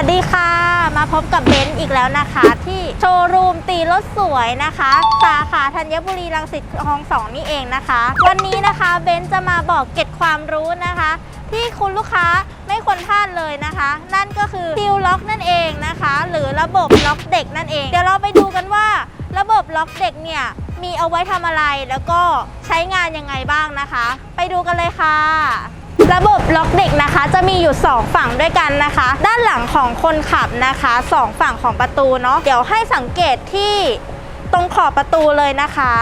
วัสดีค่ะ มาพบกับเบนซ์อีกแล้วนะคะ ที่โชว์รูมตีรถสวยนะคะ สาขาธัญบุรีรังสิตคลองสองนี่เองนะคะ วันนี้นะคะเบนซ์จะมาบอกเก็ดความรู้นะคะ ที่คุณลูกค้าไม่ควรพลาดเลยนะคะ นั่นก็คือซิลล็อกนั่นเองนะคะ หรือระบบล็อกเด็กนั่นเอง เดี๋ยวเราไปดูกันว่า ระบบล็อกเด็กเนี่ยมีเอาไว้ทำอะไรแล้วก็ใช้งานยังไงบ้างนะคะ ไปดูกันเลยค่ะ ล็อกเด็กนะคะ จะมีอยู่ 2 ฝั่งด้วยกันนะคะ ด้านหลังของคนขับนะคะสองฝั่งของประตูเนาะเดี๋ยวให้สังเกตที่ตรงขอบประตูเลยนะคะ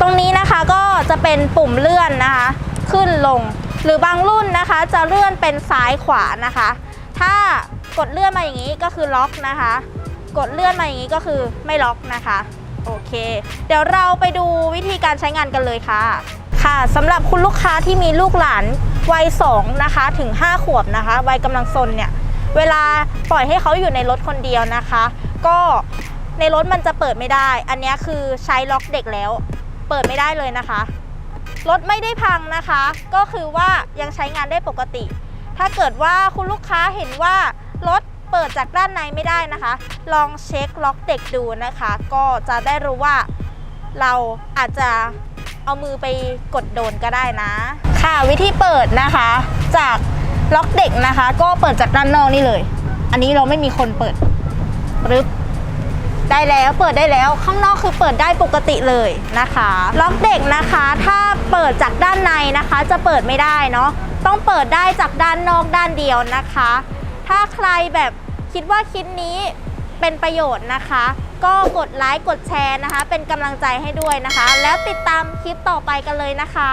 ตรงนี้นะคะก็จะเป็นปุ่มเลื่อนนะคะ ขึ้นลงหรือบางรุ่นนะคะจะเลื่อนเป็นซ้ายขวานะคะ ถ้ากดเลื่อนมาอย่างนี้ก็คือล็อกนะคะ กดเลื่อนมาอย่างนี้ก็คือไม่ล็อกนะคะ โอเค เดี๋ยวเราไปดูวิธีการใช้งานกันเลยค่ะ ค่ะสำหรับคุณลูกค้าที่มีลูกหลานวัย2นะคะถึง 5 ขวบนะคะวัยกำลังซนเนี่ยเวลาปล่อยให้เขาอยู่ในรถคนเดียวนะคะ ก็ในรถมันจะเปิดไม่ได้ อันนี้คือใช้ล็อกเด็กแล้ว เปิดไม่ได้เลยนะคะ รถไม่ได้พังนะคะ ก็คือว่ายังใช้งานได้ปกติ ถ้าเกิดว่าคุณลูกค้าเห็นว่ารถเปิดจากด้านในไม่ได้นะคะ ลองเช็คล็อกเด็กดูนะคะ ก็จะได้รู้ว่าเราอาจจะ เอามือไปกดโดนก็ได้นะ ค่ะวิธีเปิดนะคะ จากล็อกเด็กนะคะ ก็เปิดจากด้านนอกนี่เลย อันนี้เราไม่มีคนเปิดปึ๊บได้แล้วเปิดได้แล้วข้างนอกคือเปิดได้ปกติเลยนะคะ ล็อกเด็กนะคะ ถ้าเปิดจากด้านในนะคะ จะเปิดไม่ได้เนาะต้องเปิดได้จากด้านนอกด้านเดียวนะคะ ถ้าใครแบบคิดว่าคลิปนี้ เป็นประโยชน์นะคะ ก็กดไลค์กดแชร์นะคะ เป็นกำลังใจให้ด้วยนะคะ แล้วติดตามคลิปต่อไปกันเลยนะคะ